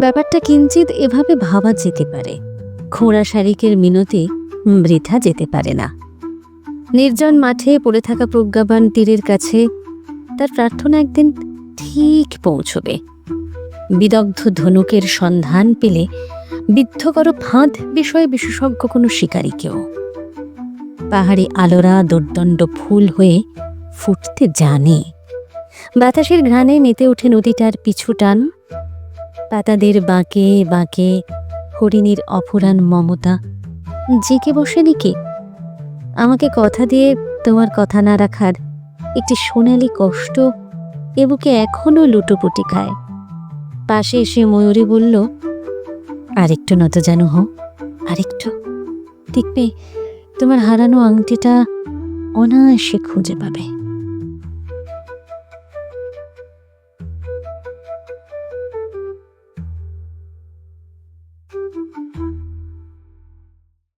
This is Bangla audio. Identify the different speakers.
Speaker 1: ব্যাপারটা কিঞ্চিত এভাবে ভাবা যেতে পারে। খোঁড়া শারিকের মিনতি বৃথা যেতে পারে না। নির্জন মাঠে পড়ে থাকা প্রজ্ঞাবান তীরের কাছে তার প্রার্থনা একদিন ঠিক পৌঁছবে। বিদগ্ধ ধনুকের সন্ধান পেলে বিদ্ধকর ফাঁদ বিষয়ে বিশেষজ্ঞ কোনো শিকারীকেও পাহাড়ি আলোরা দুর্দণ্ড ফুল হয়ে ফুটতে জানে। বাতাসের ঘ্রাণে মেতে ওঠে নদীটার পিছু টান। পাতাদের বাঁকে বাঁকে হরিণীর অফুরান মমতা। জেকে বসেনি কে? আমাকে কথা দিয়ে তোমার কথা না রাখার একটি সোনালি কষ্ট এ বুকে এখনও লুটোপুটি খায়। পাশে এসে ময়ূরী বলল, আরেকটু নত জানু হো আরেকটু। দেখবে তোমার হারানো আংটিটা অনায়াসে খুঁজে পাবে।